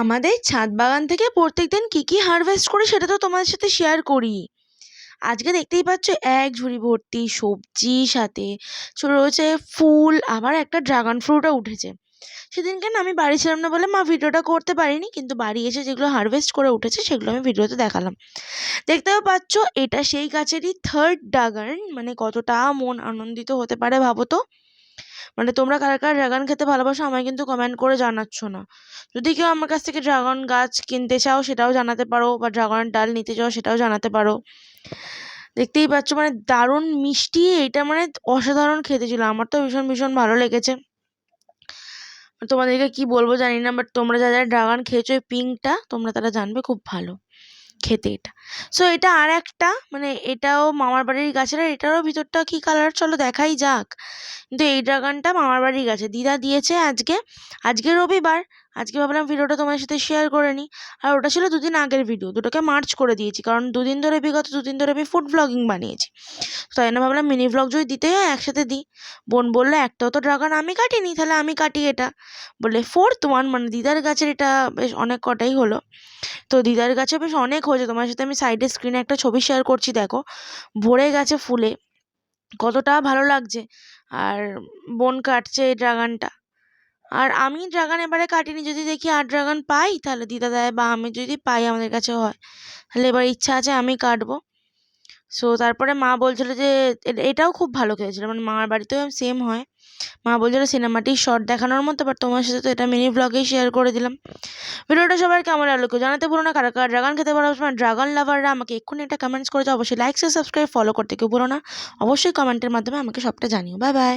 আমাদের ছাদ বাগান থেকে প্রত্যেক দিন কী কী হারভেস্ট করি সেটা তো তোমাদের সাথে শেয়ার করি। আজকে দেখতেই পাচ্ছ এক ঝুড়ি ভর্তি সবজি, সাথে রয়েছে ফুল, আবার একটা ড্রাগন ফ্রুটও উঠেছে। সেদিনকে না আমি বাড়ি ছিলাম না বলে মা ভিডিওটা করতে পারিনি, কিন্তু বাড়ি এসে যেগুলো হারভেস্ট করে উঠেছে সেগুলো আমি ভিডিওতে দেখালাম। দেখতেও পাচ্ছ এটা সেই গাছেরই থার্ড ড্রাগন মানে কতটা মন আনন্দিত হতে পারে ভাবো তো। মানে তোমরা কারা কারা ড্রাগন খেতে ভালোবাসো আমায় কিন্তু কমেন্ট করে জানাচ্ছ না। যদি কেউ আমার কাছ থেকে ড্রাগন গাছ কিনতে চাও সেটাও জানাতে পারো বা ড্রাগনের ডাল নিতে চাও সেটাও জানাতে পারো। দেখতেই পাচ্ছ মানে দারুণ মিষ্টি, এটা মানে অসাধারণ খেতে ছিল। আমার তো ভীষণ ভীষণ ভালো লেগেছে। তোমাদেরকে কি বলব জানি না বাট তোমরা যারা ড্রাগন খেয়েছো এই পিঙ্কটা তোমরা তারা জানবে খুব ভালো। খেতে এটা। সো এটা আর একটা মানে এটাও মামার বাড়ির গাছের আর এটারও ভিতরটা কী কালার চলো দেখাই যাক। কিন্তু এই ড্রাগনটা মামার বাড়ির গাছে। দিদা দিয়েছে আজকে আজকে রবিবার। আজকে ভাবলাম ভিডিওটা তোমার সাথে শেয়ার করে নিই। আর ওটা ছিল দুদিন আগের ভিডিও দুটোকে মার্চ করে দিয়েছি। কারণ দুদিন ধরে বিগত দুদিন ধরে আমি ফুড ব্লগিং বানিয়েছি। তাই জন্য ভাবলাম মিনি ব্লগ যদি দিতে হয়, একসাথে দিই। বোন বলল একটাও তো ড্রাগন আমি কাটিনি, তাহলে আমি কাটি এটা। বলে ফোর্থ ওয়ান মানে দিদার গাছের এটা বেশ অনেক কটাই হলো। তো দিদার গাছে বেশ অনেক হয়েছে। তোমার সাথে আমি সাইডে স্ক্রিনে একটা ছবি শেয়ার করছি, দেখো। ভরে গেছে ফুলে। কতটা ভালো লাগছে। আর বোন কাটছে এই ড্রাগনটা আর আমি ড্রাগন এবারে কাটিনি। যদি দেখি আর ড্রাগন পাই, তাহলে দিদা দেয় বা আমি যদি পাই আমাদের কাছে হয়, তাহলে এবার ইচ্ছা আছে আমি কাটবো। সো তারপরে মা বলছিল যে এটাও খুব ভালো খেয়েছিল। মানে মামার বাড়িতেও সেম হয়। মা বলছিল, সিনেমাটি শর্ট দেখানোর মতো বাট তোমার সাথে তো এটা মিনি ব্লগেই শেয়ার করে দিলাম। ভিডিওটা সবার কেমন লাগল কেউ জানাতে ভুলো না। কারা কারা ড্রাগন খেতে পারো ড্রাগন লাভাররা আমাকে এক্ষুনি একটা কমেন্টস করে অবশ্যই লাইক সাবস্ক্রাইব ফলো করতে কেউ বলো না। অবশ্যই কমেন্টের মাধ্যমে আমাকে সবটা জানিও। Bye bye